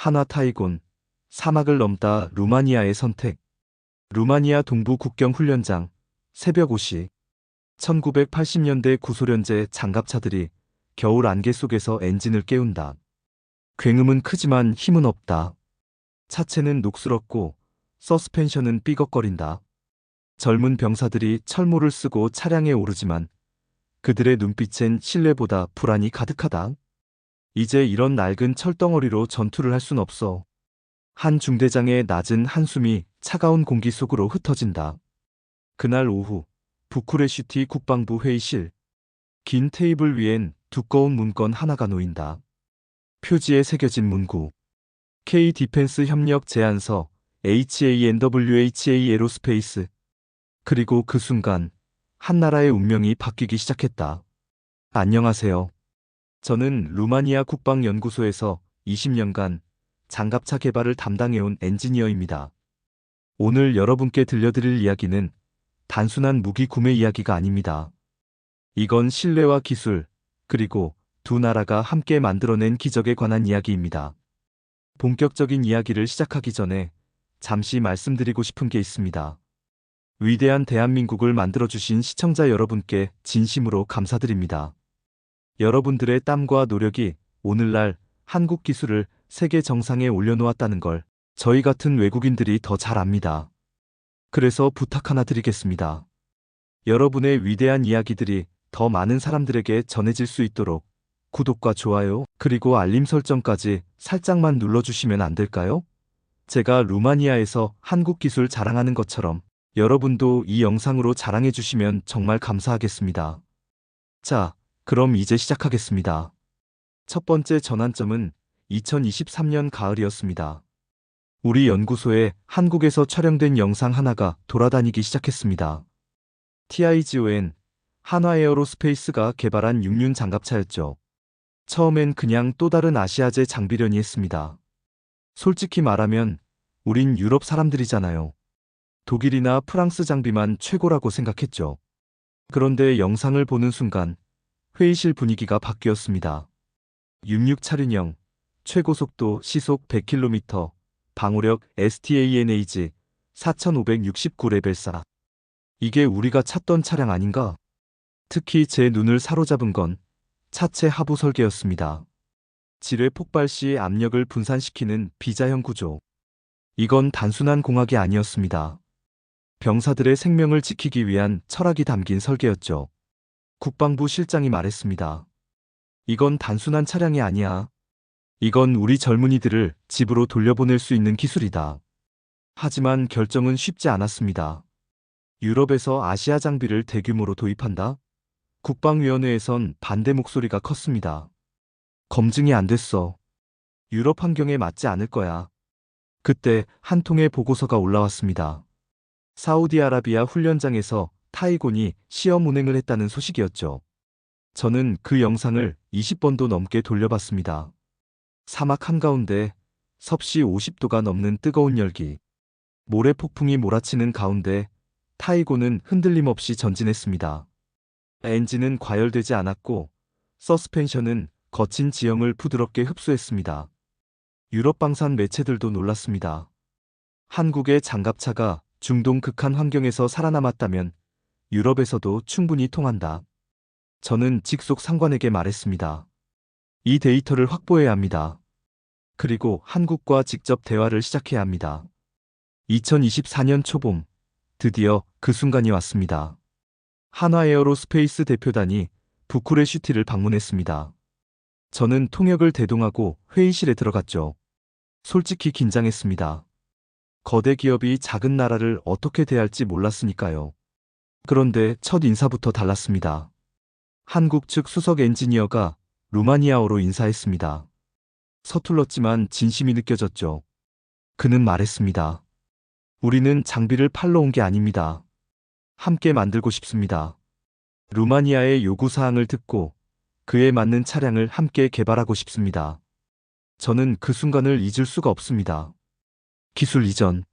한화 타이곤, 사막을 넘다 루마니아의 선택. 루마니아 동부 국경 훈련장, 새벽 5시. 1980년대 구소련제 장갑차들이 겨울 안개 속에서 엔진을 깨운다. 굉음은 크지만 힘은 없다. 차체는 녹슬었고 서스펜션은 삐걱거린다. 젊은 병사들이 철모를 쓰고 차량에 오르지만 그들의 눈빛엔 신뢰보다 불안이 가득하다. 이제 이런 낡은 철덩어리로 전투를 할 순 없어. 한 중대장의 낮은 한숨이 차가운 공기 속으로 흩어진다. 그날 오후 부쿠레슈티 국방부 회의실. 긴 테이블 위엔 두꺼운 문건 하나가 놓인다. 표지에 새겨진 문구. K 디펜스 협력 제안서 HANWHA 에로스페이스. 그리고 그 순간 한 나라의 운명이 바뀌기 시작했다. 안녕하세요. 저는 루마니아 국방연구소에서 20년간 장갑차 개발을 담당해온 엔지니어입니다. 오늘 여러분께 들려드릴 이야기는 단순한 무기 구매 이야기가 아닙니다. 이건 신뢰와 기술, 그리고 두 나라가 함께 만들어낸 기적에 관한 이야기입니다. 본격적인 이야기를 시작하기 전에 잠시 말씀드리고 싶은 게 있습니다. 위대한 대한민국을 만들어주신 시청자 여러분께 진심으로 감사드립니다. 여러분들의 땀과 노력이 오늘날 한국 기술을 세계 정상에 올려놓았다는 걸 저희 같은 외국인들이 더 잘 압니다. 그래서 부탁 하나 드리겠습니다. 여러분의 위대한 이야기들이 더 많은 사람들에게 전해질 수 있도록 구독과 좋아요, 그리고 알림 설정까지 살짝만 눌러주시면 안 될까요? 제가 루마니아에서 한국 기술 자랑하는 것처럼 여러분도 이 영상으로 자랑해 주시면 정말 감사하겠습니다. 자, 그럼 이제 시작하겠습니다. 첫 번째 전환점은 2023년 가을이었습니다. 우리 연구소에 한국에서 촬영된 영상 하나가 돌아다니기 시작했습니다. TIGON 한화에어로스페이스가 개발한 육륜 장갑차였죠. 처음엔 그냥 또 다른 아시아제 장비련이 했습니다. 솔직히 말하면 우린 유럽 사람들이잖아요. 독일이나 프랑스 장비만 최고라고 생각했죠. 그런데 영상을 보는 순간 회의실 분위기가 바뀌었습니다. 66 차륜형, 최고 속도 시속 100km, 방호력 STANAG 4569레벨4. 이게 우리가 찾던 차량 아닌가? 특히 제 눈을 사로잡은 건 차체 하부 설계였습니다. 지뢰 폭발 시 압력을 분산시키는 비자형 구조. 이건 단순한 공학이 아니었습니다. 병사들의 생명을 지키기 위한 철학이 담긴 설계였죠. 국방부 실장이 말했습니다. 이건 단순한 차량이 아니야. 이건 우리 젊은이들을 집으로 돌려보낼 수 있는 기술이다. 하지만 결정은 쉽지 않았습니다. 유럽에서 아시아 장비를 대규모로 도입한다? 국방위원회에선 반대 목소리가 컸습니다. 검증이 안 됐어. 유럽 환경에 맞지 않을 거야. 그때 한 통의 보고서가 올라왔습니다. 사우디아라비아 훈련장에서 타이곤이 시험 운행을 했다는 소식이었죠. 저는 그 영상을 20번도 넘게 돌려봤습니다. 사막 한가운데 섭씨 50도가 넘는 뜨거운 열기. 모래 폭풍이 몰아치는 가운데 타이고는 흔들림 없이 전진했습니다. 엔진은 과열되지 않았고 서스펜션은 거친 지형을 부드럽게 흡수했습니다. 유럽 방산 매체들도 놀랐습니다. 한국의 장갑차가 중동 극한 환경에서 살아남았다면 유럽에서도 충분히 통한다. 저는 직속 상관에게 말했습니다. 이 데이터를 확보해야 합니다. 그리고 한국과 직접 대화를 시작해야 합니다. 2024년 초봄, 드디어 그 순간이 왔습니다. 한화에어로스페이스 대표단이 부쿠레슈티를 방문했습니다. 저는 통역을 대동하고 회의실에 들어갔죠. 솔직히 긴장했습니다. 거대 기업이 작은 나라를 어떻게 대할지 몰랐으니까요. 그런데 첫 인사부터 달랐습니다. 한국 측 수석 엔지니어가 루마니아어로 인사했습니다. 서툴렀지만 진심이 느껴졌죠. 그는 말했습니다. 우리는 장비를 팔러 온 게 아닙니다. 함께 만들고 싶습니다. 루마니아의 요구사항을 듣고 그에 맞는 차량을 함께 개발하고 싶습니다. 저는 그 순간을 잊을 수가 없습니다. 기술 이전,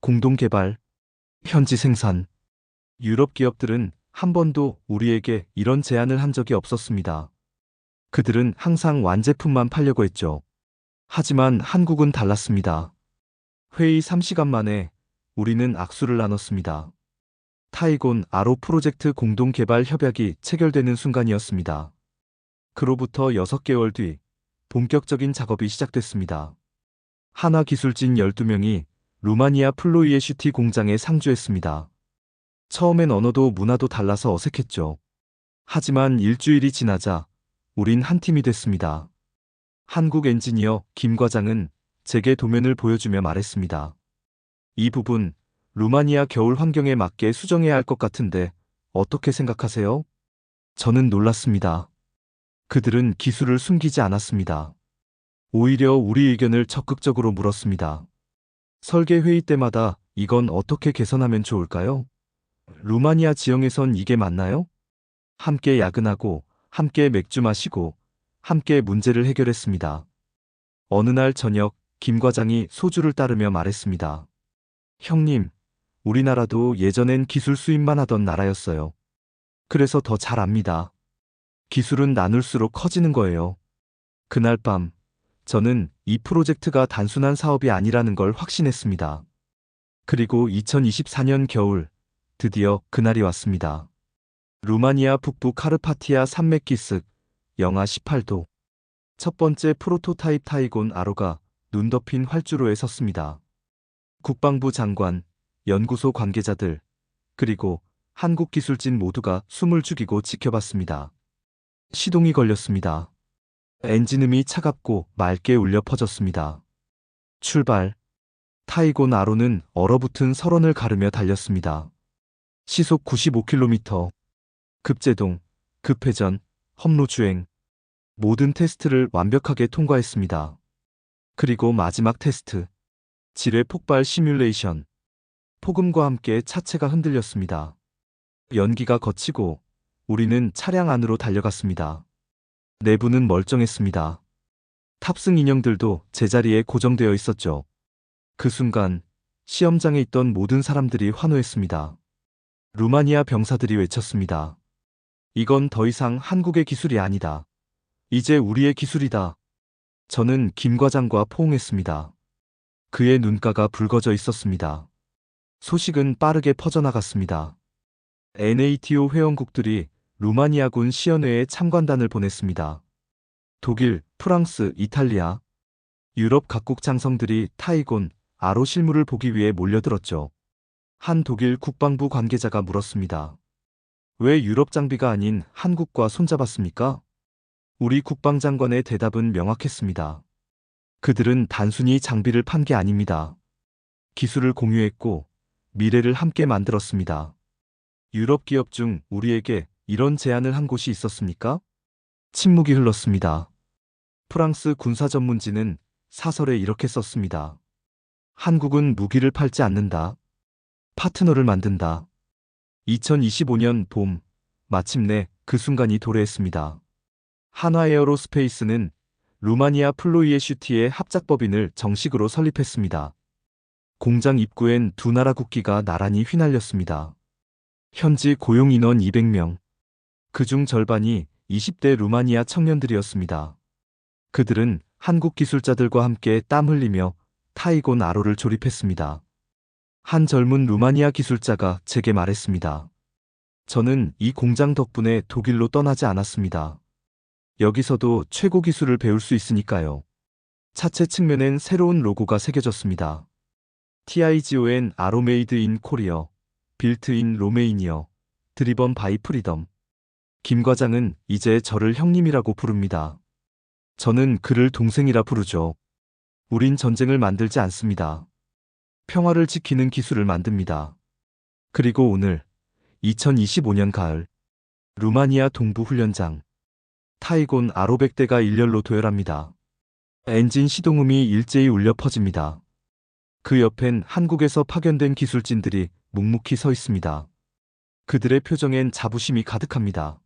공동 개발, 현지 생산. 유럽 기업들은 한 번도 우리에게 이런 제안을 한 적이 없었습니다. 그들은 항상 완제품만 팔려고 했죠. 하지만 한국은 달랐습니다. 회의 3시간 만에 우리는 악수를 나눴습니다. 타이곤 아로 프로젝트 공동 개발 협약이 체결되는 순간이었습니다. 그로부터 6개월 뒤 본격적인 작업이 시작됐습니다. 한화 기술진 12명이 루마니아 플로이에슈티 공장에 상주했습니다. 처음엔 언어도 문화도 달라서 어색했죠. 하지만 일주일이 지나자 우린 한 팀이 됐습니다. 한국 엔지니어 김 과장은 제게 도면을 보여주며 말했습니다. 이 부분 루마니아 겨울 환경에 맞게 수정해야 할 것 같은데 어떻게 생각하세요? 저는 놀랐습니다. 그들은 기술을 숨기지 않았습니다. 오히려 우리 의견을 적극적으로 물었습니다. 설계 회의 때마다 이건 어떻게 개선하면 좋을까요? 루마니아 지형에선 이게 맞나요? 함께 야근하고, 함께 맥주 마시고, 함께 문제를 해결했습니다. 어느 날 저녁, 김 과장이 소주를 따르며 말했습니다. 형님, 우리나라도 예전엔 기술 수입만 하던 나라였어요. 그래서 더 잘 압니다. 기술은 나눌수록 커지는 거예요. 그날 밤, 저는 이 프로젝트가 단순한 사업이 아니라는 걸 확신했습니다. 그리고 2024년 겨울, 드디어 그날이 왔습니다. 루마니아 북부 카르파티아 산맥기슭, 영하 18도. 첫 번째 프로토타입 타이곤 아로가 눈 덮인 활주로에 섰습니다. 국방부 장관, 연구소 관계자들, 그리고 한국 기술진 모두가 숨을 죽이고 지켜봤습니다. 시동이 걸렸습니다. 엔진음이 차갑고 맑게 울려 퍼졌습니다. 출발. 타이곤 아로는 얼어붙은 설원을 가르며 달렸습니다. 시속 95km. 급제동, 급회전, 험로 주행. 모든 테스트를 완벽하게 통과했습니다. 그리고 마지막 테스트. 지뢰 폭발 시뮬레이션. 폭음과 함께 차체가 흔들렸습니다. 연기가 거치고 우리는 차량 안으로 달려갔습니다. 내부는 멀쩡했습니다. 탑승 인형들도 제자리에 고정되어 있었죠. 그 순간 시험장에 있던 모든 사람들이 환호했습니다. 루마니아 병사들이 외쳤습니다. 이건 더 이상 한국의 기술이 아니다. 이제 우리의 기술이다. 저는 김 과장과 포옹했습니다. 그의 눈가가 붉어져 있었습니다. 소식은 빠르게 퍼져나갔습니다. NATO 회원국들이 루마니아군 시연회에 참관단을 보냈습니다. 독일, 프랑스, 이탈리아, 유럽 각국 장성들이 타이곤, 아로 실물을 보기 위해 몰려들었죠. 한 독일 국방부 관계자가 물었습니다. 왜 유럽 장비가 아닌 한국과 손잡았습니까? 우리 국방장관의 대답은 명확했습니다. 그들은 단순히 장비를 판 게 아닙니다. 기술을 공유했고 미래를 함께 만들었습니다. 유럽 기업 중 우리에게 이런 제안을 한 곳이 있었습니까? 침묵이 흘렀습니다. 프랑스 군사 전문지는 사설에 이렇게 썼습니다. 한국은 무기를 팔지 않는다. 파트너를 만든다. 2025년 봄, 마침내 그 순간이 도래했습니다. 한화에어로스페이스는 루마니아 플로이에슈티의 합작법인을 정식으로 설립했습니다. 공장 입구엔 두 나라 국기가 나란히 휘날렸습니다. 현지 고용 인원 200명, 그중 절반이 20대 루마니아 청년들이었습니다. 그들은 한국 기술자들과 함께 땀 흘리며 타이곤 아로를 조립했습니다. 한 젊은 루마니아 기술자가 제게 말했습니다. 저는 이 공장 덕분에 독일로 떠나지 않았습니다. 여기서도 최고 기술을 배울 수 있으니까요. 차체 측면엔 새로운 로고가 새겨졌습니다. TIGON 아로메이드 인 코리어, 빌트 인 로메이니어, 드리번 바이 프리덤. 김 과장은 이제 저를 형님이라고 부릅니다. 저는 그를 동생이라 부르죠. 우린 전쟁을 만들지 않습니다. 평화를 지키는 기술을 만듭니다. 그리고 오늘 2025년 가을 루마니아 동부 훈련장 타이곤 아로백대가 일렬로 도열합니다. 엔진 시동음이 일제히 울려 퍼집니다. 그 옆엔 한국에서 파견된 기술진들이 묵묵히 서 있습니다. 그들의 표정엔 자부심이 가득합니다.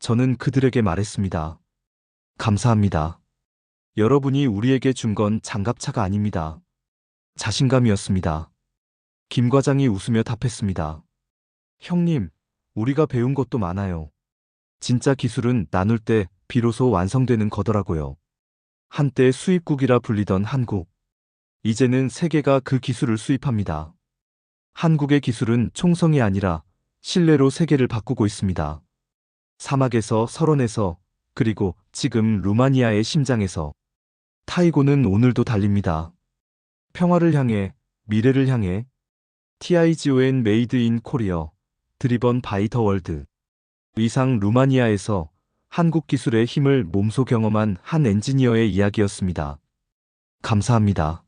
저는 그들에게 말했습니다. 감사합니다. 여러분이 우리에게 준 건 장갑차가 아닙니다. 자신감이었습니다. 김 과장이 웃으며 답했습니다. 형님, 우리가 배운 것도 많아요. 진짜 기술은 나눌 때 비로소 완성되는 거더라고요. 한때 수입국이라 불리던 한국. 이제는 세계가 그 기술을 수입합니다. 한국의 기술은 총성이 아니라 신뢰로 세계를 바꾸고 있습니다. 사막에서 설원에서 그리고 지금 루마니아의 심장에서 타이고는 오늘도 달립니다. 평화를 향해 미래를 향해 TIGON 메이드 인 코리어 드리번 바이 더 월드 이상 루마니아에서 한국 기술의 힘을 몸소 경험한 한 엔지니어의 이야기였습니다. 감사합니다.